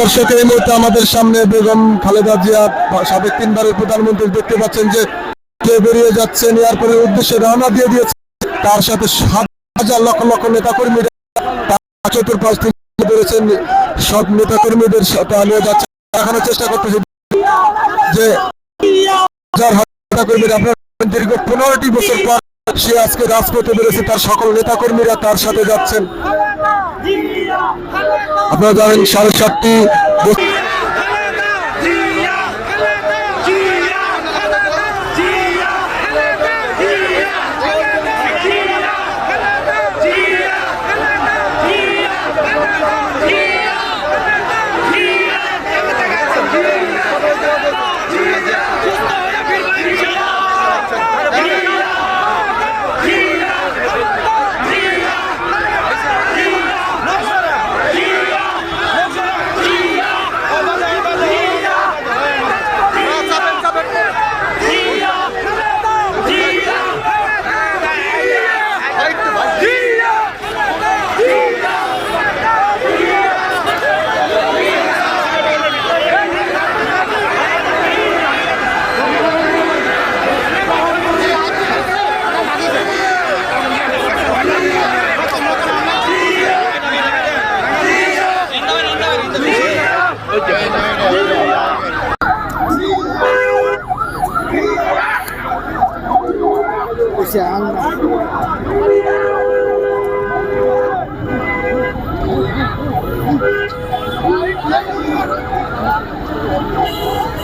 দর্শক, এই মুহূর্তে আমাদের সামনে বেগম খালেদা জিয়া, সাবেক তিনবারের প্রধানমন্ত্রী, দেখতে পাচ্ছেন যে কে বেরিয়ে যাচ্ছেন এয়ারপোর্টের উদ্দেশ্যে, রওনা দিয়ে দিয়েছে। তার সাথে সাত হাজার লক্ষ লক্ষ নেতাকর্মীরা তার চতুর্পাশ থেকে বেরোছেন সব নেতাকর্মীদের নিয়ে যাচ্ছে। দেখানোর চেষ্টা করতেছে যে হাজার নেতাকর্মীরা, আপনার দীর্ঘ পনেরোটি বছর পর সে আজকে রাজপথে বেরোছে তার সকল নেতাকর্মীরা তার সাথে যাচ্ছেন। আপনারা জানেন সাড়ে সাতটি Thank you.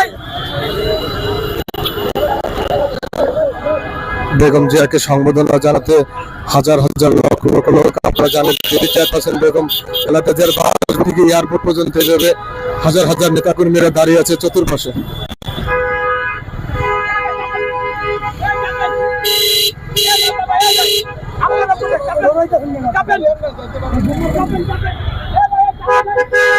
বেগম জিয়াকে সম্বোধনা জানাতে হাজার হাজার লক্ষ লক্ষ লোক আপনারা জানেন যদি চেয়ারপারসন বেগম এলাকা যার বাস থেকে এয়ারপোর্ট পর্যন্ত যাবে হাজার হাজার নেতাকর্মীরা দাঁড়িয়ে আছে চতুর্পাশে। কাপেন কাপেন কাপেন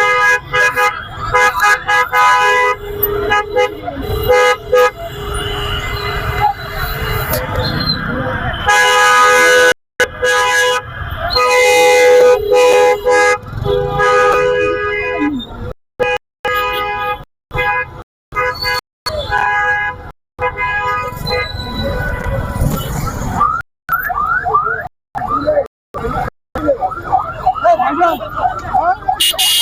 আমরা